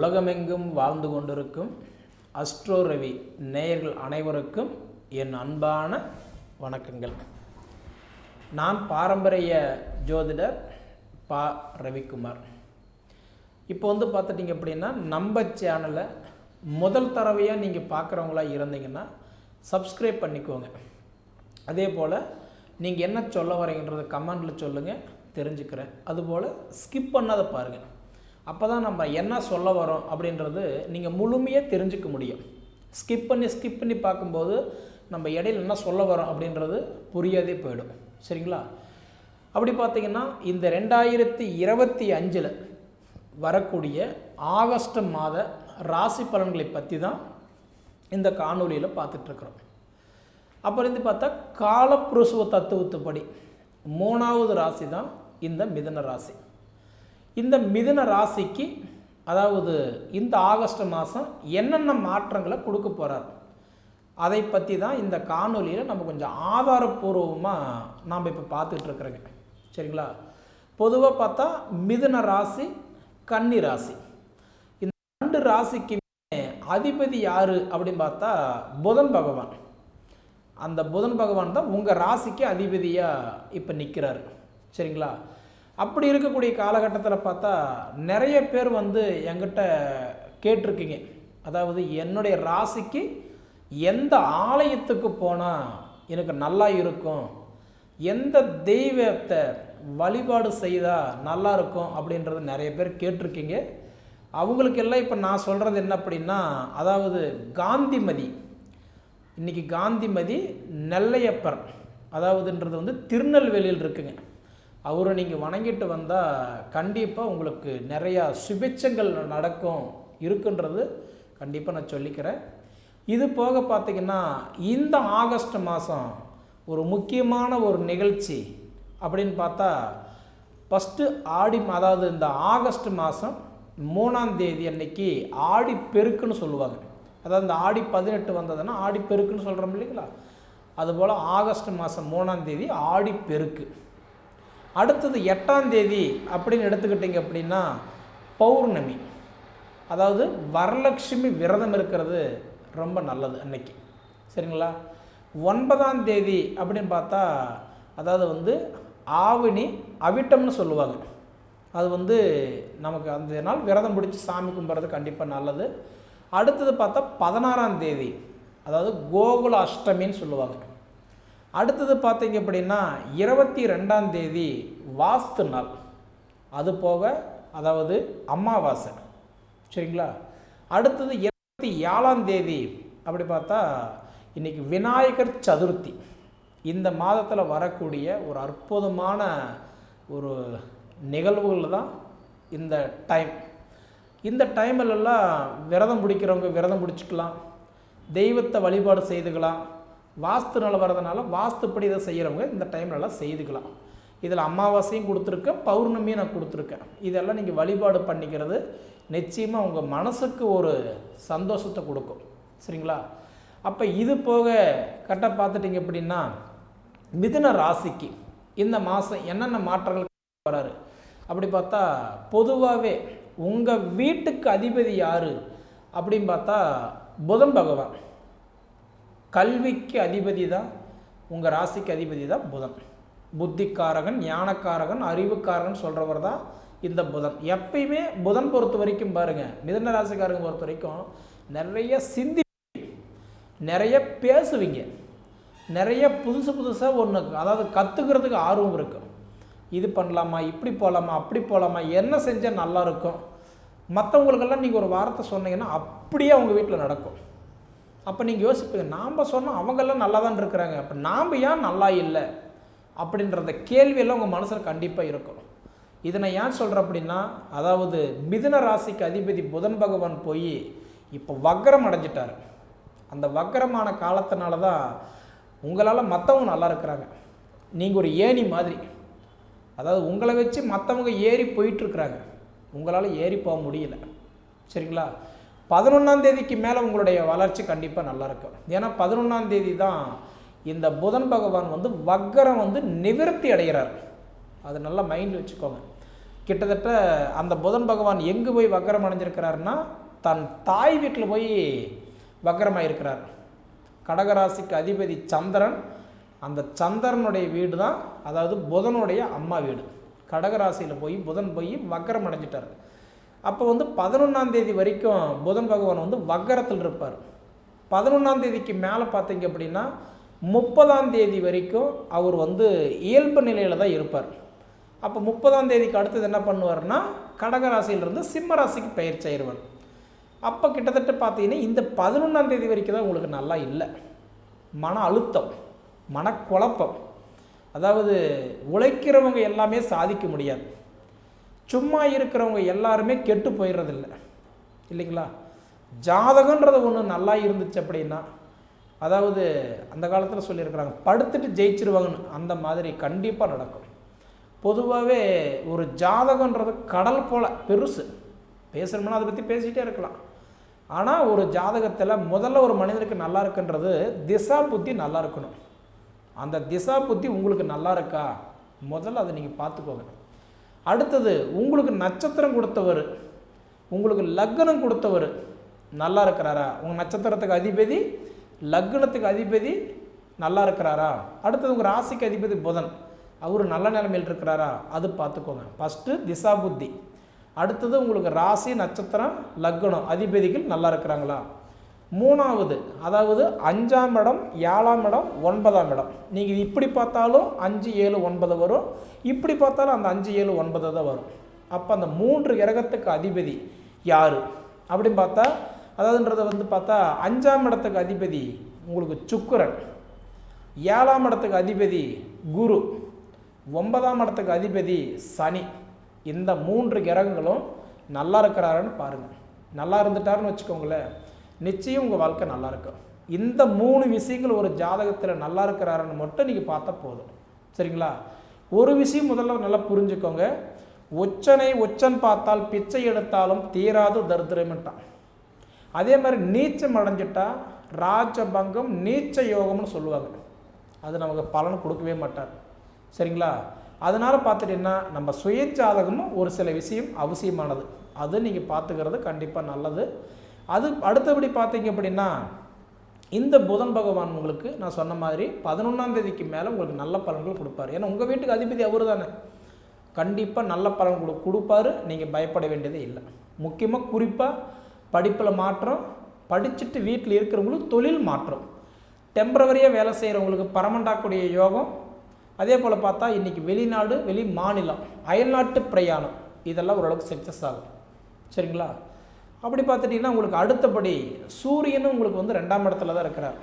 உலகமெங்கும் வாழ்ந்து கொண்டிருக்கும் அஸ்ட்ரோ ரவி நேயர்கள் அனைவருக்கும் என் அன்பான வணக்கங்கள். நான் பாரம்பரிய ஜோதிடர் பா ரவிக்குமார். இப்போ வந்து பார்த்துட்டிங்க அப்படின்னா நம்ம சேனலை முதல் தடவையாக நீங்கள் பார்க்குறவங்களா இருந்தீங்கன்னா சப்ஸ்கிரைப் பண்ணிக்கோங்க. அதே போல் நீங்கள் என்ன சொல்ல வரீங்கன்றதை கமெண்டில் சொல்லுங்கள் தெரிஞ்சுக்கிறேன். அதுபோல் ஸ்கிப் பண்ணாத பாருங்கள் அப்போ தான் நம்ம என்ன சொல்ல வரோம் அப்படின்றது நீங்கள் முழுமையாக தெரிஞ்சுக்க முடியும். ஸ்கிப் பண்ணி ஸ்கிப் பண்ணி பார்க்கும்போது நம்ம இடையில என்ன சொல்ல வரோம் அப்படின்றது புரியாதே போயிடும். சரிங்களா? அப்படி பார்த்தீங்கன்னா இந்த ரெண்டாயிரத்தி இருபத்தி அஞ்சில் வரக்கூடிய ஆகஸ்ட் மாத ராசி பலன்களை பற்றி தான் இந்த காணொலியில் பார்த்துட்ருக்குறோம். அப்புறம் இருந்து பார்த்தா காலப்புருஷுவ தத்துவத்துப்படி மூணாவது ராசி தான் இந்த மிதன ராசி. இந்த மிதுன ராசிக்கு அதாவது இந்த ஆகஸ்ட் மாதம் என்னென்ன மாற்றங்களை கொடுக்க போகிறார் அதை பற்றி தான் இந்த காணொலியில் நம்ம கொஞ்சம் ஆதாரப்பூர்வமாக நாம் இப்போ பார்த்துட்டு சரிங்களா? பொதுவாக பார்த்தா மிதுன ராசி கன்னி ராசி. இந்த ரெண்டு ராசிக்குமே அதிபதி யார் அப்படின்னு பார்த்தா புதன் பகவான். அந்த புதன் பகவான் தான் உங்கள் ராசிக்கு அதிபதியாக இப்போ நிற்கிறாரு சரிங்களா? அப்படி இருக்கக்கூடிய காலகட்டத்தில் பார்த்தா நிறைய பேர் வந்து என்கிட்ட கேட்டிருக்கீங்க. அதாவது என்னுடைய ராசிக்கு எந்த ஆலயத்துக்கு போனால் எனக்கு நல்லா இருக்கும்? எந்த தெய்வத்தை வழிபாடு செய்தால் நல்லா இருக்கும்? அப்படின்றது நிறைய பேர் கேட்டிருக்கீங்க. அவங்களுக்கெல்லாம் இப்போ நான் சொல்கிறது என்ன அப்படின்னா அதாவது காந்திமதி. இன்றைக்கி காந்திமதி நெல்லையப்பர். அதாவதுன்றது வந்து திருநெல்வேலியில் இருக்குங்க. அவரை நீங்கள் வணங்கிட்டு வந்தால் கண்டிப்பாக உங்களுக்கு நிறையா சுபிச்சங்கள் நடக்கும் இருக்குன்றது கண்டிப்பாக நான் சொல்லிக்கிறேன். இது போக பார்த்திங்கன்னா இந்த ஆகஸ்ட் மாதம் ஒரு முக்கியமான ஒரு நிகழ்ச்சி அப்படின்னு பார்த்தா ஃபஸ்ட்டு ஆடி அதாவது இந்த ஆகஸ்ட் மாதம் மூணாம் தேதி அன்னைக்கு ஆடி பெருக்குன்னு சொல்லுவாங்க. அதாவது இந்த ஆடி பதினெட்டு வந்ததுன்னா ஆடி பெருக்குன்னு சொல்கிறோம் இல்லைங்களா? அதுபோல் ஆகஸ்ட் மாதம் மூணாம் தேதி ஆடி பெருக்கு. அடுத்தது எட்டாம் தேதி அப்படின்னு எடுத்துக்கிட்டிங்க அப்படின்னா பௌர்ணமி. அதாவது வரலட்சுமி விரதம் இருக்கிறது ரொம்ப நல்லது அன்னைக்கு. சரிங்களா? ஒன்பதாம் தேதி அப்படின்னு பார்த்தா அதாவது வந்து ஆவினி அவிட்டம்னு சொல்லுவாங்க. அது வந்து நமக்கு அந்த நாள் விரதம் பிடிச்சி சாமி கும்பிட்றது கண்டிப்பாக நல்லது. அடுத்தது பார்த்தா பதினாறாம் தேதி அதாவது கோகுல அஷ்டமின்னு சொல்லுவாங்க. அடுத்தது பார்த்தீங்க அப்படின்னா இருபத்தி ரெண்டாம் தேதி வாஸ்து நாள். அது போக அதாவது அமாவாசை. சரிங்களா? அடுத்தது இருபத்தி ஏழாம் தேதி அப்படி பார்த்தா இன்றைக்கி விநாயகர் சதுர்த்தி. இந்த மாதத்தில் வரக்கூடிய ஒரு அற்புதமான ஒரு நிகழ்வுகள் தான் இந்த டைம். இந்த டைமிலெல்லாம் விரதம் பிடிக்கிறவங்க விரதம் பிடிச்சிக்கலாம். தெய்வத்தை வழிபாடு செய்துக்கலாம். வாஸ்து நல்ல வரதுனால வாஸ்துப்படி இதை செய்கிறவங்க இந்த டைம்லலாம் செய்துக்கலாம். இதில் அமாவாசையும் கொடுத்துருக்கேன் பௌர்ணமியும் நான் கொடுத்துருக்கேன். இதெல்லாம் நீங்கள் வழிபாடு பண்ணிக்கிறது நிச்சயமாக உங்கள் மனசுக்கு ஒரு சந்தோஷத்தை கொடுக்கும். சரிங்களா? அப்போ இது போக கரெக்டாக பார்த்துட்டிங்க அப்படின்னா மிதுன ராசிக்கு இந்த மாதம் என்னென்ன மாற்றங்கள் வராரு? அப்படி பார்த்தா பொதுவாகவே உங்கள் வீட்டுக்கு அதிபதி யார் அப்படின்னு பார்த்தா புதன் பகவான். கல்விக்கு அதிபதி தான் உங்கள் ராசிக்கு அதிபதி தான் புதன். புத்திக்காரகன் ஞானக்காரகன் அறிவுக்காரகன் சொல்கிறவர் தான் இந்த புதன். எப்பயுமே புதன் பொறுத்த வரைக்கும் பாருங்கள் மிதன ராசிக்காரங்க பொறுத்த வரைக்கும் நிறைய சிந்தி நிறைய பேசுவீங்க. நிறைய புதுசு புதுசாக ஒன்று அதாவது கற்றுக்கிறதுக்கு ஆர்வம் இருக்கும் இது பண்ணலாமா இப்படி போகலாமா அப்படி போகலாமா என்ன செஞ்சால் நல்லா இருக்கும்? மற்றவங்களுக்கெல்லாம் நீங்கள் ஒரு வார்த்தை சொன்னீங்கன்னா அப்படியே அவங்க வீட்டில் நடக்கும். அப்போ நீங்கள் யோசிப்பீங்க நாம் சொன்னால் அவங்கெல்லாம் நல்லா தான் இருக்கிறாங்க. அப்போ நாம் ஏன் நல்லா இல்லை? அப்படின்றத கேள்வியெல்லாம் உங்கள் மனசில் கண்டிப்பாக இருக்கும் இதை நான் ஏன் சொல்கிறேன் அப்படின்னா அதாவது மிதுன ராசிக்கு அதிபதி புதன் பகவான் போய் இப்போ வக்கரம் அடைஞ்சிட்டார். அந்த வக்கரமான காலத்தினால தான் உங்களால் மற்றவங்க நல்லா இருக்கிறாங்க. நீங்கள் ஒரு ஏணி மாதிரி. அதாவது உங்களை வச்சு மற்றவங்க ஏறி போயிட்டுருக்குறாங்க உங்களால் ஏறி போக முடியல. சரிங்களா? பதினொன்றாம் தேதிக்கு மேலே உங்களுடைய வளர்ச்சி கண்டிப்பாக நல்லா இருக்கும். ஏன்னா பதினொன்றாம் தேதி தான் இந்த புதன் பகவான் வந்து வக்கரம் வந்து நிவிருத்தி அடைகிறார். அது நல்லா மைண்டில் வச்சுக்கோங்க. கிட்டத்தட்ட அந்த புதன் பகவான் எங்கே போய் வக்கரம் அடைஞ்சிருக்கிறாருன்னா தன் தாய் வீட்டில் போய் வக்கரமாயிருக்கிறார் கடகராசிக்கு அதிபதி சந்திரன் அந்த சந்திரனுடைய வீடு தான் அதாவது புதனுடைய அம்மா வீடு. கடகராசியில் போய் புதன் போய் வக்கரம் அடைஞ்சிட்டார். அப்போ வந்து பதினொன்றாம் தேதி வரைக்கும் புதன் பகவான் வந்து வக்கரத்தில் இருப்பார். பதினொன்றாம் தேதிக்கு மேலே பார்த்தீங்க அப்படின்னா முப்பதாம் தேதி வரைக்கும் அவர் வந்து இயல்பு நிலையில் தான் இருப்பார். அப்போ முப்பதாம் தேதிக்கு அடுத்தது என்ன பண்ணுவார்னா கடகராசியிலிருந்து சிம்ம ராசிக்கு பயிற்சி ஆயிடுவார் அப்போ கிட்டத்தட்ட பார்த்தீங்கன்னா இந்த பதினொன்றாம் தேதி வரைக்கும் தான் உங்களுக்கு நல்லா இல்லை. மன அழுத்தம் மனக்குழப்பம். அதாவது உழைக்கிறவங்க எல்லாமே சாதிக்க முடியாது. சும்மா இருக்கிறவங்க எல்லாருமே கெட்டு போயிடுறதில்ல. இல்லைங்களா? ஜாதகன்றது ஒன்று நல்லா இருந்துச்சு அப்படின்னா அதாவது அந்த காலத்தில் சொல்லியிருக்கிறாங்க படுத்துட்டு ஜெயிச்சிருவாங்கன்னு அந்த மாதிரி கண்டிப்பாக நடக்கும். பொதுவாகவே ஒரு ஜாதகன்றது கடல் போல் பெருசு. பேசணும்னா அதை பற்றி பேசிகிட்டே இருக்கலாம். ஆனால் ஒரு ஜாதகத்தில் முதல்ல ஒரு மனிதனுக்கு நல்லா இருக்குன்றது திசா புத்தி நல்லா இருக்கணும். அந்த திசா புத்தி உங்களுக்கு நல்லா இருக்கா? முதல்ல அதை நீங்கள் பார்த்துக்கோங்க. அடுத்தது உங்களுக்கு நட்சத்திரம் கொடுத்தவர் உங்களுக்கு லக்னம் கொடுத்தவர் நல்லா இருக்கிறாரா? உங்கள் நட்சத்திரத்துக்கு அதிபதி லக்னத்துக்கு அதிபதி நல்லா இருக்கிறாரா? அடுத்தது உங்கள் ராசிக்கு அதிபதி புதன். அவர் நல்ல நிலைமையில் இருக்கிறாரா? அது பார்த்துக்கோங்க. ஃபஸ்ட்டு திசா புத்தி. அடுத்தது உங்களுக்கு ராசி நட்சத்திரம் லக்னம் அதிபதிகள் நல்லா இருக்கிறாங்களா? மூணாவது அதாவது அஞ்சாம் இடம் ஏழாம் இடம் ஒன்பதாம் இடம். நீங்கள் இப்படி பார்த்தாலும் அஞ்சு ஏழு ஒன்பது வரும். இப்படி பார்த்தாலும் அந்த அஞ்சு ஏழு ஒன்பது தான் வரும். அப்போ அந்த மூன்று கிரகத்துக்கு அதிபதி யார்? அப்படின்னு பார்த்தா அதாவதுன்றதை வந்து பார்த்தா அஞ்சாம் இடத்துக்கு அதிபதி உங்களுக்கு சுக்கரன். ஏழாம் இடத்துக்கு அதிபதி குரு. ஒன்பதாம் இடத்துக்கு அதிபதி சனி. இந்த மூன்று கிரகங்களும் நல்லா இருக்கிறாருன்னு பாருங்கள் நல்லா இருந்துட்டாருன்னு வச்சுக்கோங்களேன். நிச்சயம் உங்கள் வாழ்க்கை நல்லா இருக்கும் இந்த மூணு விஷயங்கள் ஒரு ஜாதகத்தில் நல்லா இருக்கிறாருன்னு மட்டும் நீங்கள் பார்த்தா போதும். சரிங்களா? ஒரு விஷயம் முதல்ல நல்லா புரிஞ்சுக்கோங்க. ஒச்சனை ஒச்சன் பார்த்தால் பிச்சை எடுத்தாலும் தீராது தரித்திரமிட்டான் அதே மாதிரி நீச்சம் அடைஞ்சிட்டா ராஜபங்கம் நீச்ச யோகம்னு சொல்லுவாங்க. அது நமக்கு பலன் கொடுக்கவே மாட்டார். சரிங்களா? அதனால் பார்த்துட்டிங்கன்னா நம்ம சுய ஜாதகமும் ஒரு சில விஷயம் அவசியமானது. அது நீங்கள் பார்த்துக்கிறது கண்டிப்பாக நல்லது. அது அடுத்தபடி பார்த்தீங்க அப்படின்னா இந்த புதன் பகவான் உங்களுக்கு நான் சொன்ன மாதிரி பதினொன்றாம் தேதிக்கு மேலே உங்களுக்கு நல்ல பலன்கள் கொடுப்பார். ஏன்னா உங்கள் வீட்டுக்கு அதிபதி அவர் தானே. கண்டிப்பாக நல்ல பலன் கொடு கொடுப்பாரு. நீங்கள் பயப்பட வேண்டியதே இல்லை. முக்கியமாக குறிப்பாக படிப்பில் மாற்றம் படிச்சுட்டு வீட்டில் இருக்கிறவங்களுக்கு தொழில் மாற்றம். டெம்பரவரியாக வேலை செய்கிறவங்களுக்கு பரமண்டாக்கூடிய யோகம். அதே போல் பார்த்தா இன்றைக்கி வெளிநாடு வெளி மாநிலம் அயல்நாட்டு பிரயாணம். இதெல்லாம் ஓரளவுக்கு சக்ஸஸ் ஆகும். சரிங்களா? அப்படி பார்த்துட்டிங்கன்னா உங்களுக்கு அடுத்தபடி சூரியனும் உங்களுக்கு வந்து ரெண்டாம் இடத்துல தான் இருக்கிறார்.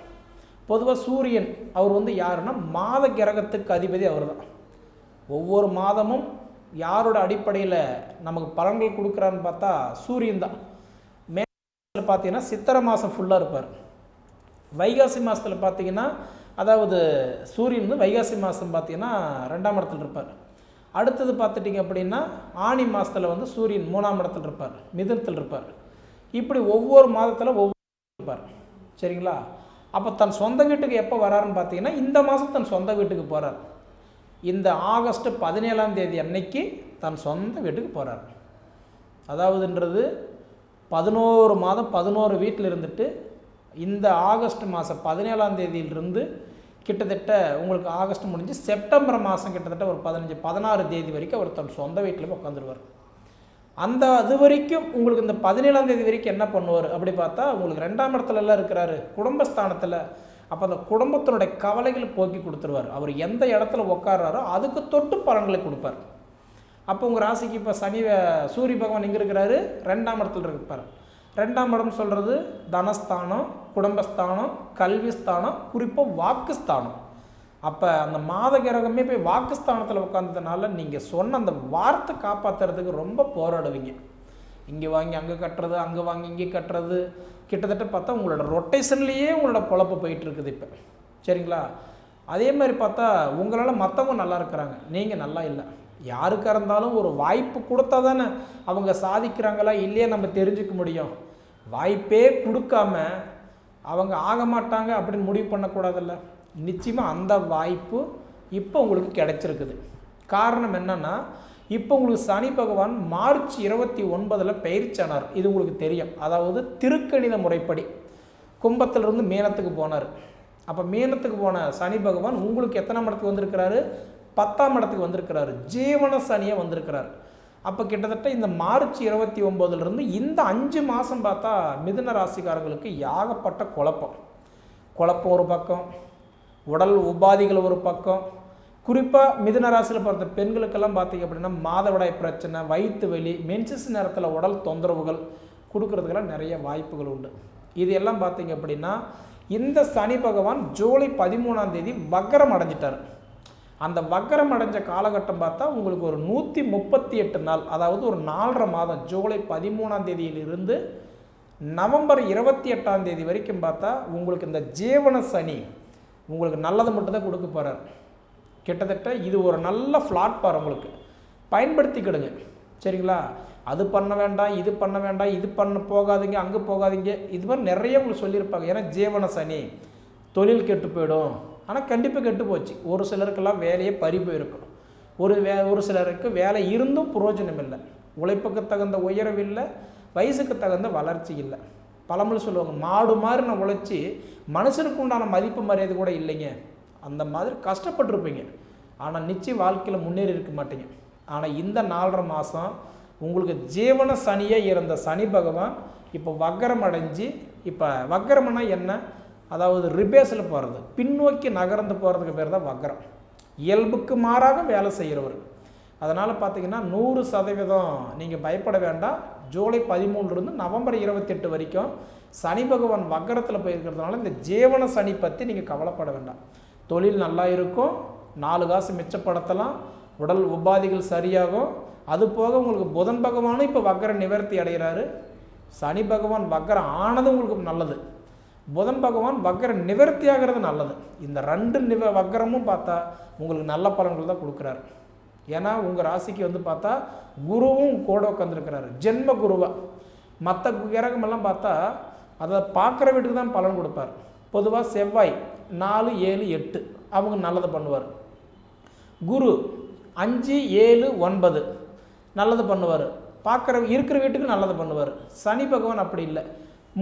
பொதுவாக சூரியன் அவர் வந்து யாருன்னா மாத கிரகத்துக்கு அதிபதி அவர் தான் ஒவ்வொரு மாதமும் யாரோட அடிப்படையில் நமக்கு பலன்கள் கொடுக்குறான்னு பார்த்தா சூரியன் தான். மே பார்த்தீங்கன்னா சித்திரை மாதம் ஃபுல்லாக இருப்பார். வைகாசி மாதத்தில் பார்த்தீங்கன்னா அதாவது சூரியன் வந்து வைகாசி மாதம் பார்த்தீங்கன்னா ரெண்டாம் இடத்துல இருப்பார். அடுத்தது பார்த்துட்டிங்க அப்படின்னா ஆணி மாதத்தில் வந்து சூரியன் மூணாம் இடத்துல இருப்பார். மிதனத்தில் இருப்பார். இப்படி ஒவ்வொரு மாதத்தில் ஒவ்வொரு இருப்பார் சரிங்களா? அப்போ தன் சொந்த வீட்டுக்கு எப்போ வராருன்னு பார்த்தீங்கன்னா இந்த மாதம் தன் சொந்த வீட்டுக்கு போகிறார் இந்த ஆகஸ்ட் பதினேழாம் தேதி அன்னைக்கு தன் சொந்த வீட்டுக்கு போகிறார் அதாவதுன்றது பதினோரு மாதம் பதினோரு வீட்டில் இருந்துட்டு இந்த ஆகஸ்ட் மாதம் பதினேழாம் தேதியிலிருந்து கிட்டத்தட்ட உங்களுக்கு ஆகஸ்ட் முடிஞ்சு செப்டம்பர் மாதம் கிட்டத்தட்ட ஒரு பதினஞ்சு பதினாறு தேதி வரைக்கும் அவர் தன் சொந்த வீட்டில் உட்காந்துருவார் அந்த அது வரைக்கும் உங்களுக்கு இந்த பதினேழாம் தேதி வரைக்கும் என்ன பண்ணுவார்? அப்படி பார்த்தா உங்களுக்கு ரெண்டாம் இடத்துலலாம் இருக்கிறாரு. குடும்பஸ்தானத்தில். அப்போ அந்த குடும்பத்தினுடைய கவலைகளை போக்கி கொடுத்துருவார். அவர் எந்த இடத்துல உட்காடுறாரோ அதுக்கு தொட்டு பலன்களை கொடுப்பார். அப்போ உங்கள் ராசிக்கு இப்போ சனி சூரிய பகவான் இங்கே இருக்கிறாரு? ரெண்டாம் இடத்துல இருப்பார். ரெண்டாம் இடம் சொல்கிறது தனஸ்தானம் குடும்பஸ்தானம் கல்விஸ்தானம் குறிப்பாக வாக்குஸ்தானம். அப்போ அந்த மாத கிரகமே போய் வாக்குஸ்தானத்தில் உட்காந்ததுனால நீங்கள் சொன்ன அந்த வார்த்தை காப்பாற்றுறதுக்கு ரொம்ப போராடுவீங்க. இங்கே வாங்கி அங்கே கட்டுறது அங்கே வாங்கி இங்கே கட்டுறது. கிட்டத்தட்ட பார்த்தா உங்களோட ரொட்டேஷன்லேயே உங்களோட பொழப்பு போயிட்டுருக்குது இப்போ. சரிங்களா? அதே மாதிரி பார்த்தா உங்களால் மற்றவங்க நல்லா இருக்கிறாங்க. நீங்கள் நல்லா இல்லை. யாருக்காக இருந்தாலும் ஒரு வாய்ப்பு கொடுத்தா தானே அவங்க சாதிக்கிறாங்களா இல்லையே நம்ம தெரிஞ்சுக்க முடியும். வாய்ப்பே கொடுக்காம அவங்க ஆக மாட்டாங்க அப்படின்னு முடிவு பண்ணக்கூடாதுல்ல. நிச்சயமாக அந்த வாய்ப்பு இப்போ உங்களுக்கு கிடைச்சிருக்குது. காரணம் என்னென்னா இப்போ உங்களுக்கு சனி பகவான் மார்ச் இருபத்தி ஒன்பதில் பயிற்சியானார் இது உங்களுக்கு தெரியும். அதாவது திருக்கணித முறைப்படி. கும்பத்திலிருந்து மீனத்துக்கு போனார். அப்போ மீனத்துக்கு போன சனி பகவான் உங்களுக்கு எத்தனை இடத்துக்கு வந்திருக்கிறாரு? பத்தாம் இடத்துக்கு வந்திருக்கிறாரு. ஜீவன சனியை வந்திருக்கிறார். அப்போ கிட்டத்தட்ட இந்த மார்ச் இருபத்தி ஒம்போதுலேருந்து இந்த அஞ்சு மாதம் பார்த்தா மிதுன ராசிக்காரங்களுக்கு யாகப்பட்ட குழப்பம். குழப்பம் ஒரு பக்கம். உடல் உபாதிகள் ஒரு பக்கம். குறிப்பாக மிதுன ராசியில் பிறந்த பெண்களுக்கெல்லாம் பார்த்தீங்க அப்படின்னா மாதவிடாய் பிரச்சனை வயிற்று வலி மென்சஸ் நேரத்தில் உடல் தொந்தரவுகள் கொடுக்கறதுக்கெல்லாம் நிறைய வாய்ப்புகள் உண்டு. இது எல்லாம் பார்த்தீங்க அப்படின்னா இந்த சனி பகவான் ஜூலை பதிமூணாம் தேதி வக்கரம் அடைஞ்சிட்டார். அந்த வக்கரம் அடைஞ்ச காலகட்டம் பார்த்தா உங்களுக்கு ஒரு நூற்றி முப்பத்தி எட்டு நாள் அதாவது ஒரு நாலரை மாதம் ஜூலை பதிமூணாம் தேதியிலிருந்து நவம்பர் இருபத்தி எட்டாம் தேதி வரைக்கும் பார்த்தா உங்களுக்கு இந்த ஜீவன சனி உங்களுக்கு நல்லதை மட்டும்தான் கொடுக்க போகிறார் கிட்டத்தட்ட இது ஒரு நல்ல ஃப்ளாட் உங்களுக்கு. பயன்படுத்திக்கிடுங்க. சரிங்களா? அது பண்ண வேண்டாம் இது பண்ண வேண்டாம் இது பண்ண போகாதீங்க அங்கே போகாதீங்க. இது மாதிரி நிறைய உங்களுக்கு சொல்லியிருப்பாங்க. ஏன்னா ஜீவன சனி தொழில் கெட்டு போயிடும். ஆனால் கண்டிப்பாக கெட்டு போச்சு. ஒரு சிலருக்கெல்லாம் வேலையே பறி போயிருக்கும். ஒரு வே ஒரு சிலருக்கு வேலை இருந்தும் புரோஜனம் இல்லை. உழைப்புக்கு தகுந்த உயரவில்லை இல்லை வயசுக்கு தகுந்த வளர்ச்சி இல்லை. பழமொழி சொல்லுவாங்க மாடு மாதிரி நான் உழைச்சி மனுஷனுக்கு உண்டான மதிப்பு மரியாதை கூட இல்லைங்க. அந்த மாதிரி கஷ்டப்பட்டுருப்பீங்க. ஆனால் நிச்சயம் வாழ்க்கையில் முன்னேறி இருக்க மாட்டீங்க. ஆனால் இந்த நாலரை மாதம் உங்களுக்கு ஜீவன சனியே இருந்த சனி பகவான் இப்போ வக்கரம் அடைஞ்சு இப்போ வக்கரம்னா என்ன? அதாவது ரிபேஸில் போகிறது பின்னோக்கி நகர்ந்து போகிறதுக்கு பேர் தான் வக்கரம். இயல்புக்கு மாறாக வேலை செய்கிறவர் அதனால் பார்த்தீங்கன்னா நூறு சதவீதம் நீங்கள் பயப்பட வேண்டாம். ஜூலை பதிமூணுலேருந்து நவம்பர் இருபத்தெட்டு வரைக்கும் சனி பகவான் வக்கரத்தில் போயிருக்கிறதுனால இந்த ஜீவன சனி பற்றி நீங்கள் கவலைப்பட வேண்டாம். தொழில் நல்லா இருக்கும் நாலு காசு மிச்சப்படுத்தலாம் உடல் உபாதிகள் சரியாகும். அது போக உங்களுக்கு புதன் பகவானும் இப்போ வக்கர நிவர்த்தி அடைகிறாரு. சனி பகவான் வக்கரம் ஆனது உங்களுக்கு நல்லது. புதன் பகவான் வக்கர நிவர்த்தி ஆகிறது நல்லது. இந்த ரெண்டு நிவ வக்கரமும் பார்த்தா உங்களுக்கு நல்ல பலன்கள் தான் கொடுக்குறாரு. ஏன்னா உங்கள் ராசிக்கு வந்து பார்த்தா குருவும் கூட உட்காந்துருக்கிறாரு ஜென்ம குருவா. மற்ற கிரகமெல்லாம் பார்த்தா அதை பார்க்குற வீட்டுக்கு தான் பலன் கொடுப்பார். பொதுவாக செவ்வாய் நாலு ஏழு எட்டு. அவங்க நல்லது பண்ணுவார். குரு அஞ்சு ஏழு ஒன்பது. நல்லது பண்ணுவார். பார்க்குற இருக்கிற வீட்டுக்கு நல்லது பண்ணுவார். சனி பகவான் அப்படி இல்லை.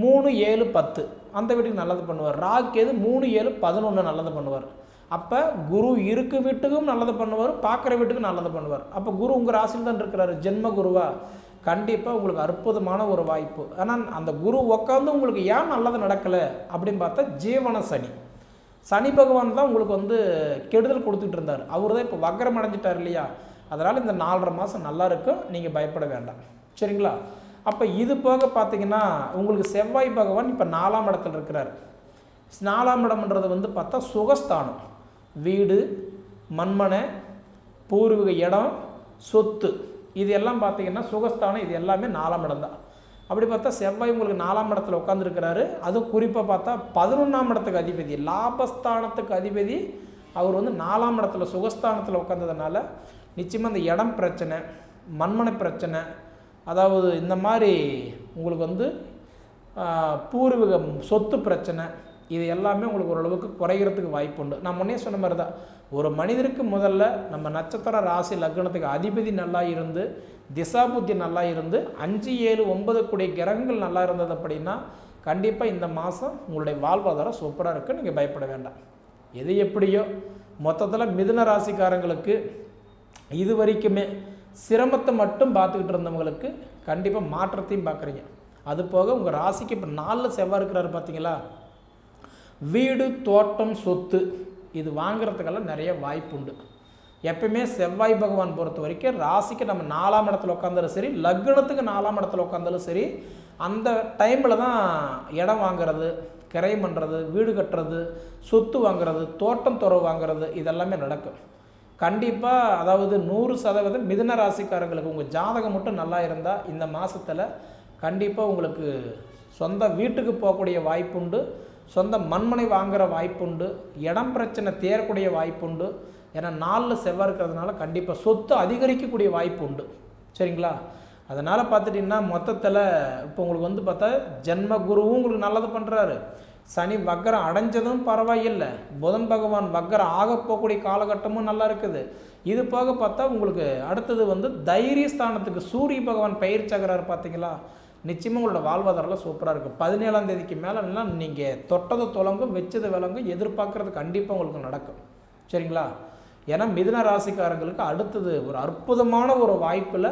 மூணு ஏழு பத்து. அந்த வீட்டுக்கு நல்லது பண்ணுவார். ராகு எது மூணு ஏழு பதினொன்று நல்லது பண்ணுவார். அப்போ குரு இருக்க வீட்டுக்கும் நல்லது பண்ணுவார் பார்க்குற வீட்டுக்கும் நல்லது பண்ணுவார். அப்போ குரு உங்கள் ராசியில் தான் இருக்கிறாரு ஜென்ம குருவா. கண்டிப்பாக உங்களுக்கு அற்புதமான ஒரு வாய்ப்பு. ஆனால் அந்த குரு உட்காந்து உங்களுக்கு ஏன் நல்லது நடக்கலை அப்படின்னு பார்த்தா ஜீவன சனி. சனி பகவான் தான் உங்களுக்கு வந்து கெடுதல் கொடுத்துட்டு இருந்தார். அவர் தான் இப்போ வக்கரம் அடைஞ்சிட்டார் இல்லையா? அதனால் இந்த நாலரை மாதம் நல்லா இருக்கும் நீங்கள் பயப்பட வேண்டாம். சரிங்களா? அப்போ இது போக பார்த்தீங்கன்னா உங்களுக்கு செவ்வாய் பகவான் இப்போ நாலாம் இடத்துல இருக்கிறார். நாலாம் இடம்ன்றது வந்து பார்த்தா சுகஸ்தானம். வீடு மண்மனை பூர்வீக இடம் சொத்து. இது எல்லாம் பார்த்தீங்கன்னா சுகஸ்தானம் இது எல்லாமே நாலாம் இடம் தான். அப்படி பார்த்தா செவ்வாய் உங்களுக்கு நாலாம் இடத்துல உட்காந்துருக்கிறாரு அதுவும் குறிப்பாக பார்த்தா பதினொன்றாம் இடத்துக்கு அதிபதி லாபஸ்தானத்துக்கு அதிபதி. அவர் வந்து நாலாம் இடத்துல சுகஸ்தானத்தில் உட்காந்ததுனால நிச்சயமாக இந்த இடம் பிரச்சனை மண்மனை பிரச்சனை. அதாவது இந்த மாதிரி உங்களுக்கு வந்து பூர்வீக சொத்து பிரச்சனை. இது எல்லாமே உங்களுக்கு ஓரளவுக்கு குறைகிறதுக்கு வாய்ப்பு உண்டு நான் முன்னே சொன்ன மாதிரி தான் ஒரு மனிதருக்கு முதல்ல நம்ம நட்சத்திர ராசி லக்னத்துக்கு அதிபதி நல்லா இருந்து திசாபுத்தி நல்லா இருந்து அஞ்சு ஏழு ஒன்பது கூடிய கிரகங்கள் நல்லா இருந்தது அப்படின்னா கண்டிப்பாக இந்த மாதம் உங்களுடைய வாழ்வாதாரம் சூப்பராக இருக்குது நீங்கள் பயப்பட வேண்டாம். எது எப்படியோ மொத்தத்தில் மிதுன ராசிக்காரங்களுக்கு இது வரைக்குமே சிரமத்தை மட்டும் பார்த்துக்கிட்டு இருந்தவங்களுக்கு கண்டிப்பாக மாற்றத்தையும் பார்க்குறீங்க. அது போக உங்கள் ராசிக்கு இப்போ நாலில் செவ்வாய் இருக்கிறாரு பார்த்தீங்களா வீடு தோட்டம் சொத்து இது வாங்குறதுக்கெல்லாம் நிறைய வாய்ப்பு உண்டு எப்பயுமே செவ்வாய் பகவான் பொறுத்த வரைக்கும் ராசிக்கு நம்ம நாலாம் இடத்துல உட்காந்தாலும் சரி லக்னத்துக்கு நாலாம் இடத்துல உட்காந்தாலும் சரி அந்த டைமில் தான் இடம் வாங்குறது கிரையம் பண்ணுறது வீடு கட்டுறது சொத்து வாங்குறது தோட்டம் துறவு வாங்குறது இதெல்லாமே நடக்கும். கண்டிப்பாக அதாவது நூறு சதவீதம் மிதன ராசிக்காரங்களுக்கு உங்கள் ஜாதகம் மட்டும் நல்லா இருந்தால் இந்த மாதத்தில் கண்டிப்பாக உங்களுக்கு சொந்த வீட்டுக்கு போகக்கூடிய வாய்ப்புண்டு. சொந்த மண்மனை வாங்குகிற வாய்ப்புண்டு இடம் பிரச்சனை தேரக்கூடிய வாய்ப்புண்டு ஏன்னா நாலில் செவ்வாய் இருக்கிறதுனால கண்டிப்பாக சொத்து அதிகரிக்கக்கூடிய வாய்ப்பு உண்டு சரிங்களா? அதனால் பார்த்துட்டிங்கன்னா மொத்தத்தில் இப்போ உங்களுக்கு வந்து பார்த்தா ஜென்ம குருவும் உங்களுக்கு நல்லது பண்ணுறாரு சனி வக்கரம் அடைஞ்சதும் பரவாயில்லை. புதன் பகவான் வக்கரம் ஆக போகக்கூடிய காலகட்டமும் நல்லா இருக்குது. இது போக பார்த்தா உங்களுக்கு அடுத்தது வந்து தைரியஸ்தானத்துக்கு சூரிய பகவான் பயிர் சக்கரார் பார்த்தீங்களா? நிச்சயமாக உங்களோட வாழ்வாதாரம்லாம் சூப்பராக இருக்கும். பதினேழாம் தேதிக்கு மேலெல்லாம் நீங்கள் தொட்டதை தொலங்கும் வச்சது விளங்கும் எதிர்பார்க்குறது கண்டிப்பாக உங்களுக்கு நடக்கும். சரிங்களா? ஏன்னா மிதுன ராசிக்காரங்களுக்கு அடுத்தது ஒரு அற்புதமான ஒரு வாய்ப்பில்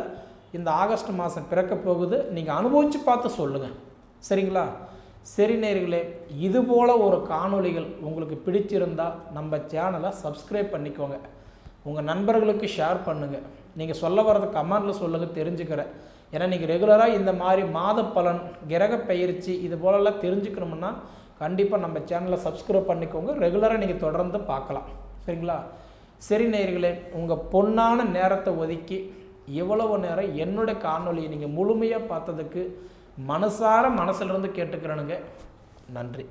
இந்த ஆகஸ்ட் மாதம் பிறக்க போகுது. நீங்கள் அனுபவித்து பார்த்து சொல்லுங்கள் சரிங்களா? சரி நேர்களே இது போல் ஒரு காணொளிகள் உங்களுக்கு பிடிச்சிருந்தால் நம்ம சேனலை சப்ஸ்கிரைப் பண்ணிக்கோங்க. உங்கள் நண்பர்களுக்கு ஷேர் பண்ணுங்கள் நீங்கள் சொல்ல வரது கமெண்டில் சொல்லுங்கள் தெரிஞ்சுக்கிறேன். ஏன்னா நீங்கள் ரெகுலராக இந்த மாதிரி மாத பலன் கிரக பயிற்சி இது போலலாம் தெரிஞ்சுக்கணும்னா கண்டிப்பாக நம்ம சேனலை சப்ஸ்கிரைப் பண்ணிக்கோங்க. ரெகுலராக நீங்கள் தொடர்ந்து பார்க்கலாம். சரிங்களா? சரி நேர்களே உங்கள் பொன்னான நேரத்தை ஒதுக்கி எவ்வளவு நேரம் என்னுடைய காணொலியை நீங்கள் முழுமையாக பார்த்ததுக்கு மனசார மனசுலேருந்து கேட்டுக்கிறேனுங்க. நன்றி.